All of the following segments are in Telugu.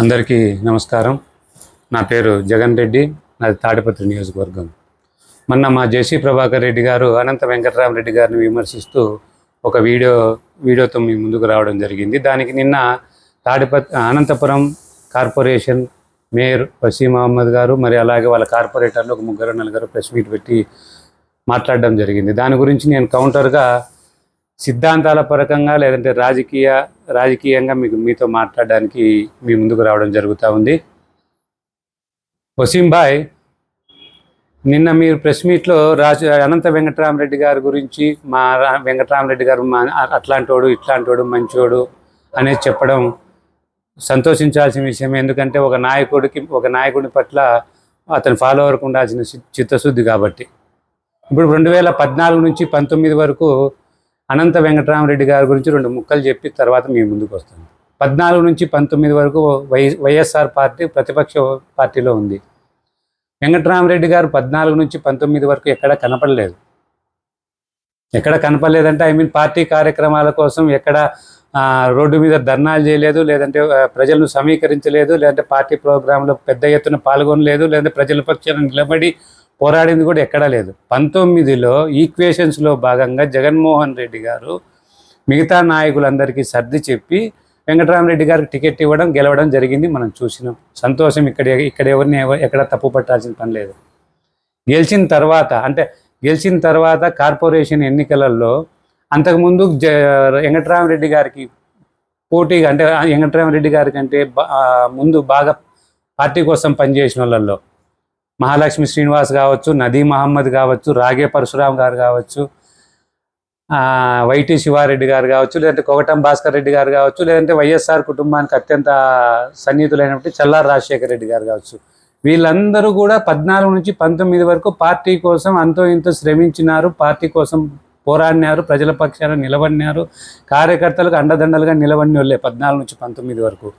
అందరికీ నమస్కారం. నా పేరు జగన్ రెడ్డి. నాది తాడిపత్రి నియోజకవర్గం. మొన్న మా జేసీ ప్రభాకర్ రెడ్డి గారు అనంత వెంకటరామరెడ్డి గారిని విమర్శిస్తూ ఒక వీడియో వీడియోతో మీ ముందుకు రావడం జరిగింది. దానికి నిన్న తాడిపత్రి అనంతపురం కార్పొరేషన్ మేయర్ వసీం అహ్మద్ గారు మరి అలాగే వాళ్ళ కార్పొరేటర్లు ఒక ముగ్గురు నలుగురు ప్రెస్ మీట్ పెట్టి మాట్లాడడం జరిగింది. దాని గురించి నేను కౌంటర్గా సిద్ధాంతాల పరకంగా లేదంటే రాజకీయ రాజకీయంగా మీకు మీతో మాట్లాడడానికి మీ ముందుకు రావడం జరుగుతూ ఉంది. వసీంభాయ్ నిన్న మీరు ప్రెస్ మీట్లో రాజు అనంత వెంకటరామరెడ్డి గారి గురించి మా వెంకటరామరెడ్డి గారు మా అట్లాంటోడు ఇట్లాంటోడు మంచోడు అనేది చెప్పడం సంతోషించాల్సిన విషయం ఎందుకంటే ఒక నాయకుడికి ఒక నాయకుడి పట్ల అతని ఫాలోవర్కి ఉండాల్సిన చిత్తశుద్ధి కాబట్టి. ఇప్పుడు రెండు వేల పద్నాలుగు నుంచి పంతొమ్మిది వరకు అనంత వెంకటరామరెడ్డి గారి గురించి రెండు ముక్కలు చెప్పి తర్వాత మీ ముందుకు వస్తుంది పద్నాలుగు నుంచి పంతొమ్మిది వరకు వై వైఎస్ఆర్ పార్టీ ప్రతిపక్ష పార్టీలో ఉంది. వెంకటరామరెడ్డి గారు పద్నాలుగు నుంచి పంతొమ్మిది వరకు ఎక్కడ కనపడలేదు. ఎక్కడ కనపడలేదంటే ఐ మీన్ పార్టీ కార్యక్రమాల కోసం ఎక్కడ రోడ్డు మీద ధర్నాలు చేయలేదు లేదంటే ప్రజలను సమీకరించలేదు లేదంటే పార్టీ ప్రోగ్రాంలో పెద్ద ఎత్తున పాల్గొనలేదు లేదంటే ప్రజల పక్షాన నిలబడి పోరాడింది కూడా ఎక్కడా లేదు. పంతొమ్మిదిలో ఈక్వేషన్స్లో భాగంగా జగన్మోహన్ రెడ్డి గారు మిగతా నాయకులందరికీ సర్ది చెప్పి వెంకటరామరెడ్డి గారికి టికెట్ ఇవ్వడం గెలవడం జరిగింది మనం చూసినాం. సంతోషం ఇక్కడ ఇక్కడ ఎవరిని ఎక్కడ తప్పు పట్టాల్సిన పని లేదు. గెలిచిన తర్వాత అంటే గెలిచిన తర్వాత కార్పొరేషన్ ఎన్నికలలో అంతకుముందు జ వెంకటరామరెడ్డి గారికి పోటీగా అంటే వెంకటరామరెడ్డి గారి కంటే బా- ముందు బాగా పార్టీ కోసం పనిచేసిన వాళ్ళల్లో. మహాలక్ష్మి శ్రీనివాస్ కావచ్చు నదీ మహమ్మద్ కావచ్చు రాగే పరశురాం గారు కావచ్చు వైటి శివారెడ్డి గారు కావచ్చు లేదంటే కొగటం భాస్కర్ రెడ్డి గారు కావచ్చు లేదంటే వైఎస్ఆర్ కుటుంబానికి అత్యంత సన్నిహితులైనటువంటి చల్లార్ రాజశేఖర రెడ్డి గారు కావచ్చు. వీళ్ళందరూ కూడా పద్నాలుగు నుంచి పంతొమ్మిది వరకు పార్టీ కోసం అంతో ఇంతో శ్రమించినారు పార్టీ కోసం పోరాడినారు ప్రజల పక్షాన నిలబడినారు కార్యకర్తలకు అండదండలుగా నిలబడిన వాళ్ళే పద్నాలుగు నుంచి పంతొమ్మిది వరకు.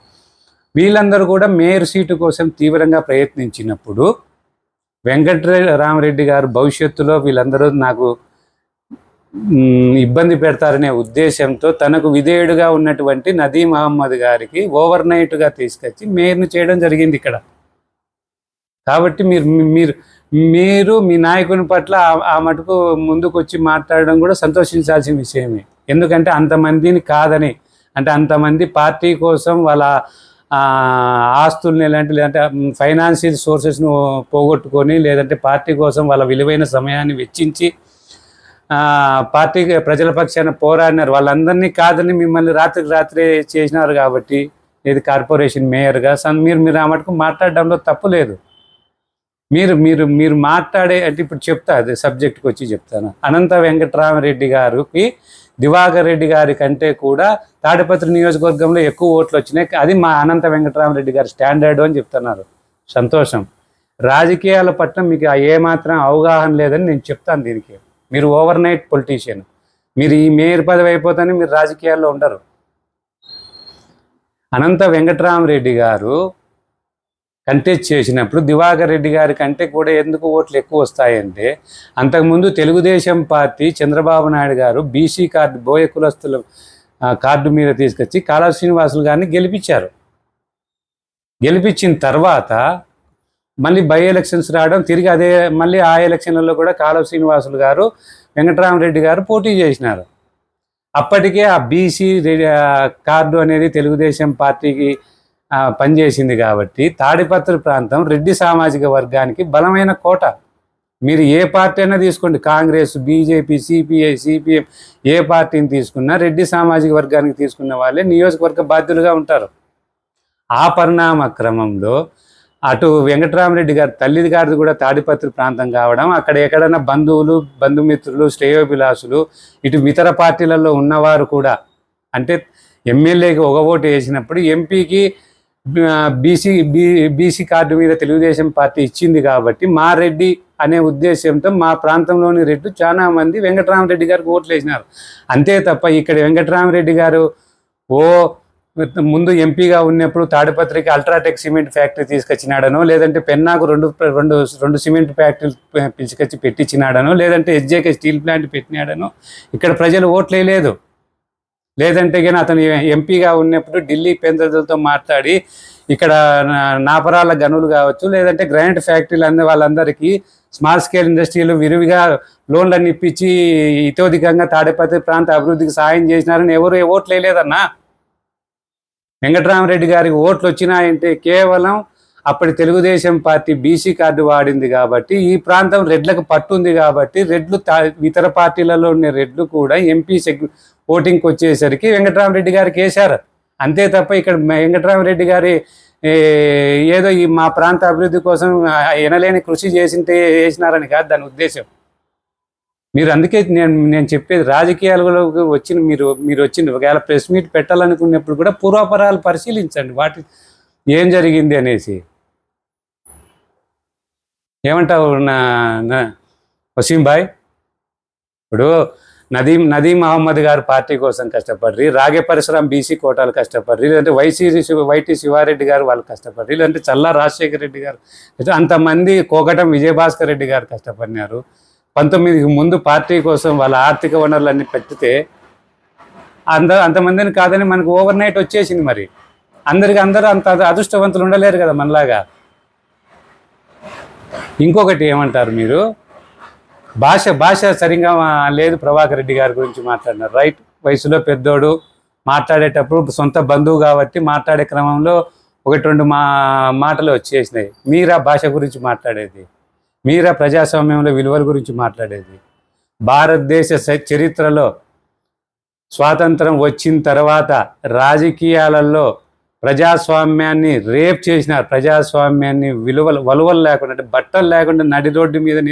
వీళ్ళందరూ కూడా మేయర్ సీటు కోసం తీవ్రంగా ప్రయత్నించినప్పుడు వెంకటరామరెడ్డి గారు భవిష్యత్తులో వీళ్ళందరూ నాకు ఇబ్బంది పెడతారనే ఉద్దేశంతో తనకు విధేయుడుగా ఉన్నటువంటి నదీ మహమ్మద్ గారికి ఓవర్ నైట్గా తీసుకొచ్చి మేయర్ని చేయడం జరిగింది ఇక్కడ. కాబట్టి మీరు మీరు మీరు మీ నాయకుని పట్ల ఆ- మటుకు ముందుకు వచ్చి మాట్లాడడం కూడా సంతోషించాల్సిన విషయమే. ఎందుకంటే అంతమందిని కాదని అంటే అంతమంది పార్టీ కోసం వాళ్ళ ఆస్తుల్ని ఎలాంటి లేదంటే ఫైనాన్షియల్ సోర్సెస్ను పోగొట్టుకొని లేదంటే పార్టీ కోసం వాళ్ళ విలువైన సమయాన్ని వెచ్చించి పార్టీ ప్రజల పక్షాన పోరాడినారు. వాళ్ళందరినీ కాదని మిమ్మల్ని రాత్రికి రాత్రే చేసినారు కాబట్టి ఇది కార్పొరేషన్ మేయర్గా సన్ మీరు మీరు ఆ మటుకు మాట్లాడడంలో తప్పు లేదు. మీరు మీరు మీరు మాట్లాడే అంటే ఇప్పుడు చెప్తా అదే సబ్జెక్ట్కి వచ్చి చెప్తాను. అనంత వెంకటరామరెడ్డి గారికి దివాకర్ రెడ్డి గారి కంటే కూడా తాడిపత్రి నియోజకవర్గంలో ఎక్కువ ఓట్లు వచ్చినాయి. అది మా అనంత వెంకటరామరెడ్డి గారి స్టాండర్డ్ అని చెప్తున్నారు. సంతోషం. రాజకీయాల పట్ల మీకు ఏమాత్రం అవగాహన లేదని నేను చెప్తాను దీనికి. మీరు ఓవర్ నైట్ పొలిటీషియన్ మీరు ఈ మేయర్ పదవి అయిపోతానే మీరు రాజకీయాల్లో ఉండరు. అనంత వెంకటరామరెడ్డి గారు కంటెస్ట్ చేసినప్పుడు దివాకర్ రెడ్డి గారి కంటే కూడా ఎందుకు ఓట్లు ఎక్కువ వస్తాయంటే అంతకుముందు Telugu Desam party Chandrababu Naidu garu BC card Boya కులస్తుల card మీద తీసుకొచ్చి కాళా శ్రీనివాసులు గారిని గెలిపించారు. గెలిపించిన తర్వాత మళ్ళీ బై ఎలక్షన్స్ రావడం తిరిగి అదే మళ్ళీ ఆ ఎలక్షన్లలో కూడా కాళవ శ్రీనివాసులు గారు వెంకటరామరెడ్డి గారు పోటీ చేసినారు. అప్పటికే ఆ బీసీ కార్డు అనేది తెలుగుదేశం పార్టీకి పనిచేసింది కాబట్టి తాడిపత్రి ప్రాంతం రెడ్డి సామాజిక వర్గానికి బలమైన కోట. మీరు ఏ పార్టీ అయినా తీసుకోండి. కాంగ్రెస్ బీజేపీ సిపిఐ సిపిఎం ఏ పార్టీని తీసుకున్నా రెడ్డి సామాజిక వర్గానికి తీసుకున్న వాళ్ళే నియోజకవర్గ బాధ్యులుగా ఉంటారు. ఆ పరిణామ క్రమంలో అటు వెంకటరామరెడ్డి గారి తల్లిది గారిది కూడా తాడిపత్రి ప్రాంతం కావడం అక్కడ ఎక్కడైనా బంధువులు బంధుమిత్రులు శ్రేయోభిలాసులు ఇటు ఇతర పార్టీలలో ఉన్నవారు కూడా అంటే ఎమ్మెల్యేకి ఒక ఓటు వేసినప్పుడు ఎంపీకి బీసీ బీ బీసీ కార్డు మీద తెలుగుదేశం పార్టీ ఇచ్చింది కాబట్టి మా రెడ్డి అనే ఉద్దేశంతో మా ప్రాంతంలోని రెడ్డి చాలా మంది వెంకటరామరెడ్డి గారికి ఓట్లు వేసినారు. అంతే తప్ప ఇక్కడ వెంకటరామరెడ్డి గారు ఓ ముందు ఎంపీగా ఉన్నప్పుడు తాడిపత్రికి అల్ట్రాటెక్ సిమెంట్ ఫ్యాక్టరీ తీసుకొచ్చినాడనో లేదంటే పెన్నాకు రెండు రెండు రెండు సిమెంట్ ఫ్యాక్టరీలు పిలుచుకొచ్చి పెట్టించినాడనో లేదంటే ఎస్జేకే స్టీల్ ప్లాంట్ పెట్టినాడనో ఇక్కడ ప్రజలు ఓట్లు వేయలేదు లేదంటే కానీ అతను ఎంపీగా ఉన్నప్పుడు ఢిల్లీ పెందలతో మాట్లాడి ఇక్కడ నా- నాపరాల గనులు కావచ్చు లేదంటే గ్రానైట్ ఫ్యాక్టరీలు అన్న వాళ్ళందరికీ స్మాల్ స్కేల్ ఇండస్ట్రీలు విరివిగా లోన్లన్నీ ఇప్పించి ఇతోధికంగా తాడేపల్లి ప్రాంత అభివృద్ధికి సాయం చేసినారని ఎవరు ఓట్లు వేయలేదన్నా? వెంకటరామరెడ్డి గారికి ఓట్లు వచ్చినాయంటే కేవలం అప్పటి తెలుగుదేశం పార్టీ బీసీ కార్డు వాడింది కాబట్టి ఈ ప్రాంతం రెడ్లకు పట్టుంది కాబట్టి రెడ్లు తా- ఇతర పార్టీలలో ఉన్న రెడ్లు కూడా ఎంపీ సెగ్ ఓటింగ్కి వచ్చేసరికి వెంకటరామరెడ్డి గారికి వేశారు అంతే తప్ప ఇక్కడ వెంకటరామరెడ్డి గారి ఏదో ఈ మా ప్రాంత అభివృద్ధి కోసం వినలేని ఎనలేని కృషి చేసింటే వేసినారని కాదు దాని ఉద్దేశం. మీరు అందుకే నేను నేను చెప్పేది రాజకీయాలకు వచ్చిన మీరు మీరు వచ్చిన ఒకవేళ ప్రెస్ మీట్ పెట్టాలనుకున్నప్పుడు కూడా పూర్వాపరాలు పరిశీలించండి. వాటి ఏం జరిగింది అనేసి. ఏమంటావు నా వసీం భాయ్? ఇప్పుడు నదీం నదీం మహమ్మద్ గారు పార్టీ కోసం కష్టపడ్రి రాగే పరిశ్రమ బీసీ కోటాలు కష్టపడ్రి లేదంటే వైసీ శివ- వైటీ శివారెడ్డి గారు వాళ్ళు కష్టపడ్రి లేదంటే చల్లా రాజశేఖర రెడ్డి గారు. అంతమంది కోకటం విజయభాస్కర్ రెడ్డి గారు కష్టపడినారు. పంతొమ్మిదికి ముందు పార్టీ కోసం వాళ్ళ ఆర్థిక వనరులన్నీ పెట్టితే అంత అంతమందిని కాదని మనకు ఓవర్ నైట్ వచ్చేసింది మరి. అందరికి అందరూ అంత అదృష్టవంతులు ఉండలేరు కదా మనలాగా. ఇంకొకటి ఏమంటారు మీరు? భాష భాష సరిగా లేదు ప్రభాకర్ రెడ్డి గారి గురించి మాట్లాడినారు. రైట్ వయసులో పెద్దోడు మాట్లాడేటప్పుడు సొంత బంధువు కాబట్టి మాట్లాడే క్రమంలో ఒకటి రెండు మా మాటలు వచ్చేసినాయి. మీరా భాష గురించి మాట్లాడేది? మీరా ప్రజాస్వామ్యంలో విలువల గురించి మాట్లాడేది? భారతదేశ చరిత్రలో స్వాతంత్రం వచ్చిన తర్వాత రాజకీయాలలో ప్రజాస్వామ్యాన్ని రేప్ చేసినారు ప్రజాస్వామ్యాన్ని విలువలు వలువలు లేకుండా అంటే బట్టలు లేకుండా నడి రోడ్డు మీద నిలిపి